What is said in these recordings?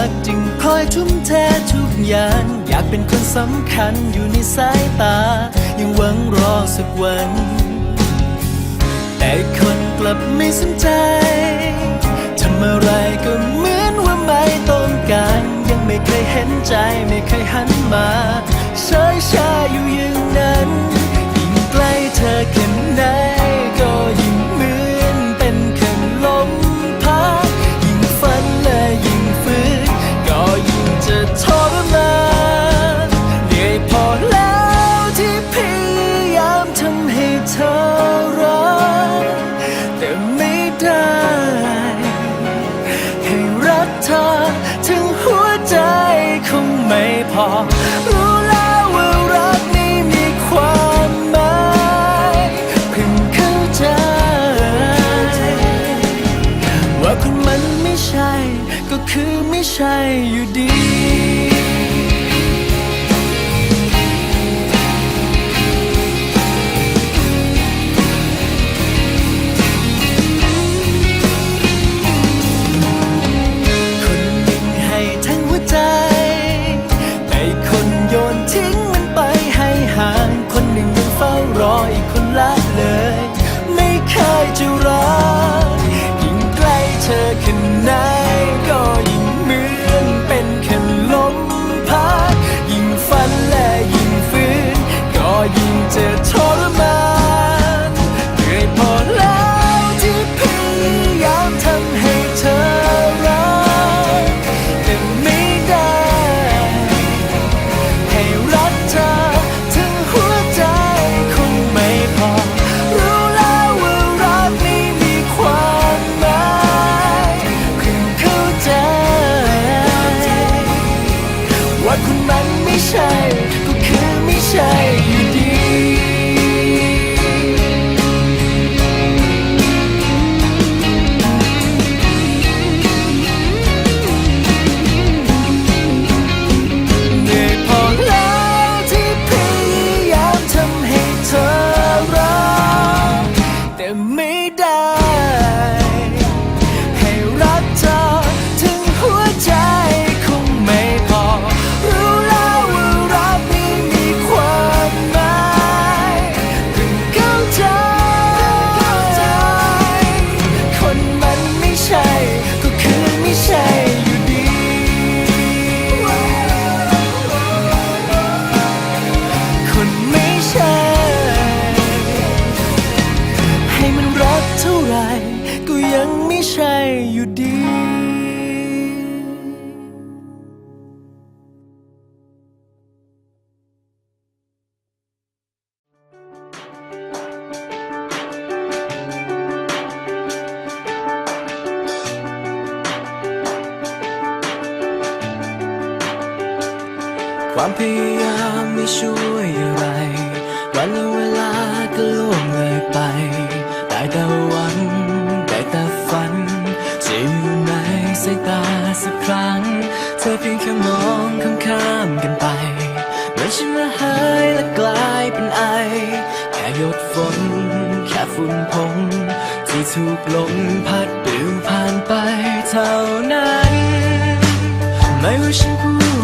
ักจึงคอยทุ่มเททุกอย่าง อยากเป็นคนสำคัญอยู่ในสายตา ยังหวังรอสักวัน แต่คนกลับไม่สนใจทำอะไรก็เหมือนว่าไม่ต้องการ ยังไม่เคยเห็นใจไม่เคยหันมาเฉยชาอยู่อย่างนั้นยิ่งใกล้เธอแค่ไหนก็ยิ่ง 다 ความพยายามไม่ช่วยอะไร วันและเวลาก็ล่วงเลยไป ได้แต่หวัง ได้แต่ฝันจะอยู่ในสายตาสักครั้ง เธอเพียงแค่มองข้ามข้ามกันไปเมื่อฉันมาหายและกลายเป็นไอ แค่หยดฝน แค่ฝุ่นผงที่ถูกลมพัดปลิวผ่านไปเท่านั้น ไม่ว่าฉันพูด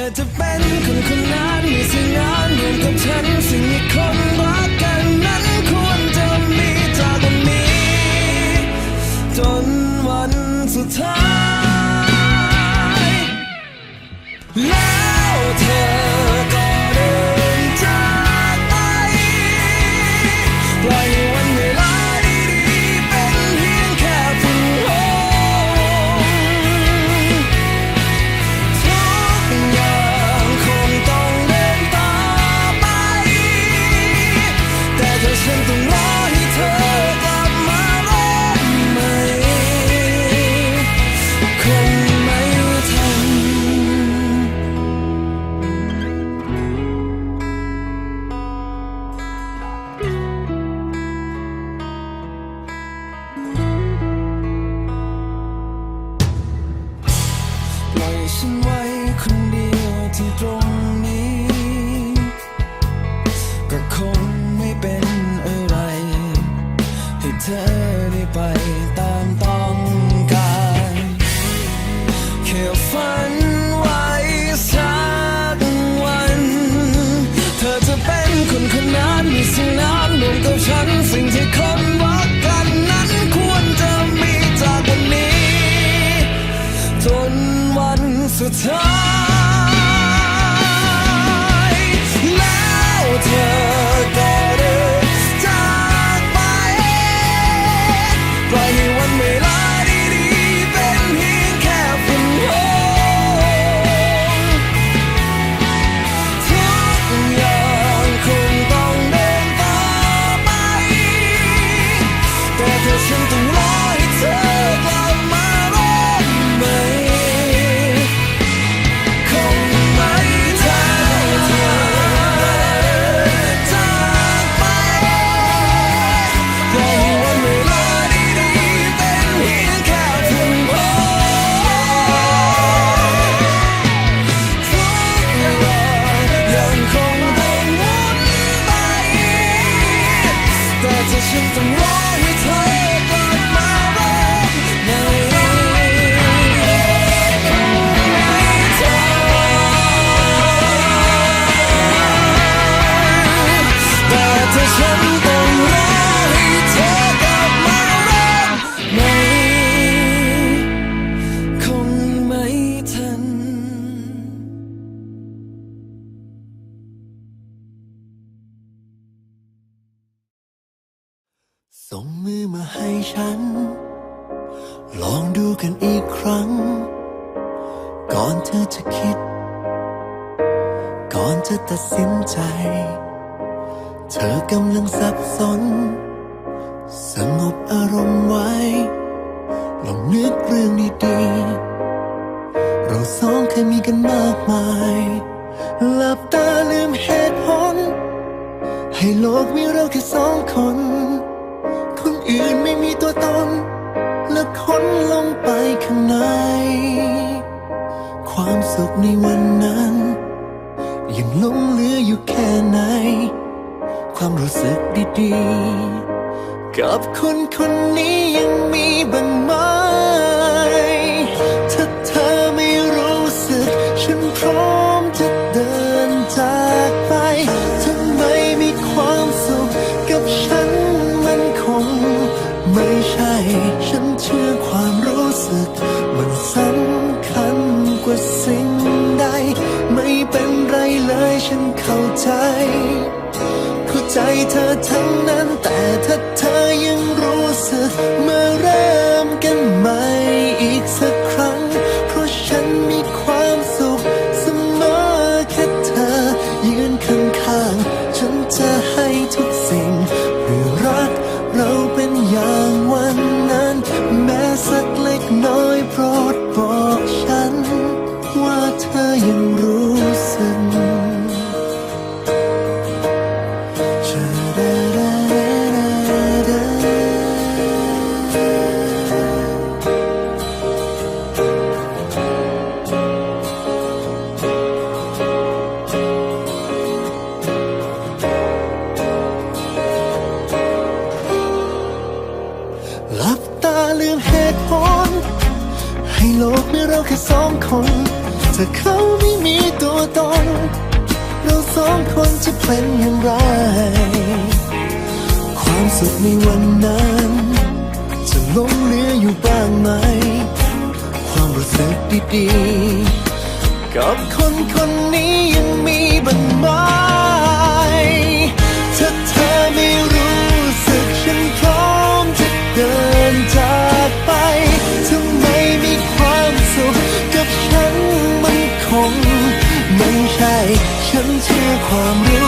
ธอจะเป็นคนคนนั้นมีสิ่งนั้นรวมกับฉันสิ่งที่คนรักกันนั้นควรจะมีจากวันนี้ จนวันสุดท้าย โลกมีเราแค่สองคน คนอื่นไม่มีตัวตน และค้นลงไปข้างใน ความสุขในวันนั้น ยังหลงเหลืออยู่แค่ไหน ความรู้สึกดีๆ กับคนคนนี้ยังมีบ้างไหมถ้าเธอไม่รู้สึกฉันพร้อม ใจ เข้าใจเธอทั้งนั้นแต่ถ้าเธอยังรู้สึกมาเริ่มกันใหม่ หลับตาลืมเหตุผล ให้โลกมีเราแค่สองคน ถ้าเขาไม่มีตัวตน เราสองคนจะเป็นอย่างไร ความสุขในวันนั้น จะลงเหลืออยู่บ้างไหม ความรู้สึกดีๆ กับคนคนนี้ยังมีบ้างไหมถ้าเธอไม่ เดินจากไปถ้าไม่มีความสุขกับฉันมันคง ไม่ใช่ฉันเชื่อความรู้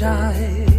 child.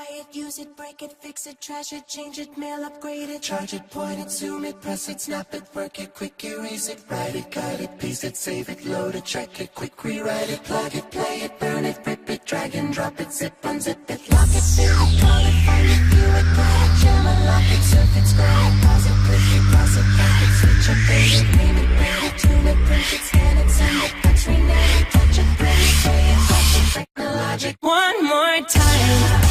buy it, use it, break it, fix it, trash it, change it, mail, upgrade it, charge it, point it, zoom it, press it, snap it, work it, quick erase it, write it, cut it, piece it, save it, load it, check it, quick rewrite it, plug it, play it, burn it, rip it, drag and drop it, zip, unzip it, lock it, fill it, call it, find it, view it, play it, jam it, lock it, surf it, scroll it, pause it, click it, cross it, back it, switch it, fade it, name it, bring it, tune it, print it, scan it, send it, touch, rename it one more time.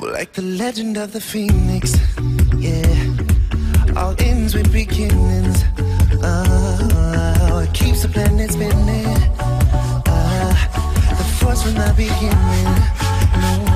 Like the legend of the phoenix, yeah. All ends with beginnings. Oh, it keeps the planet spinning. Uh, the force from the beginning. No.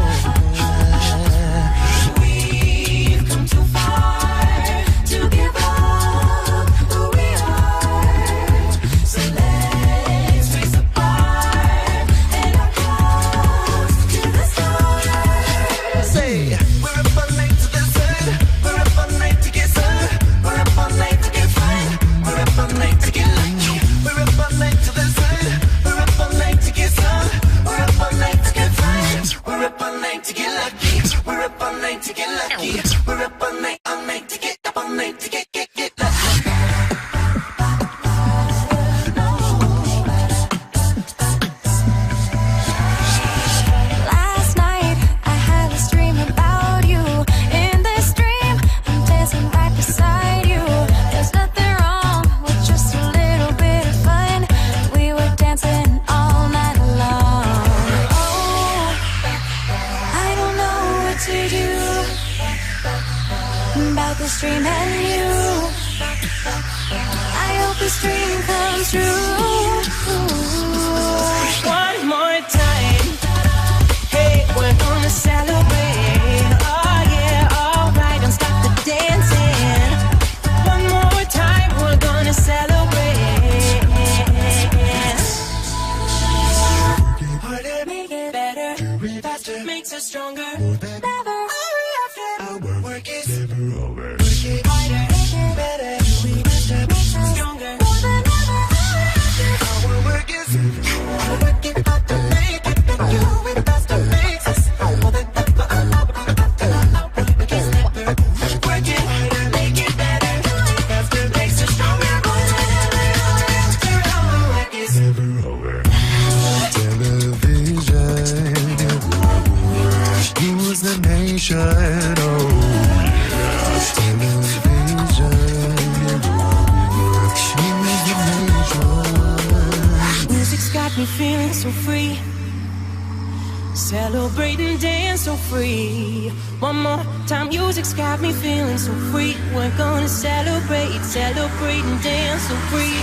got me feeling so free. We're gonna celebrate, celebrate and dance so free.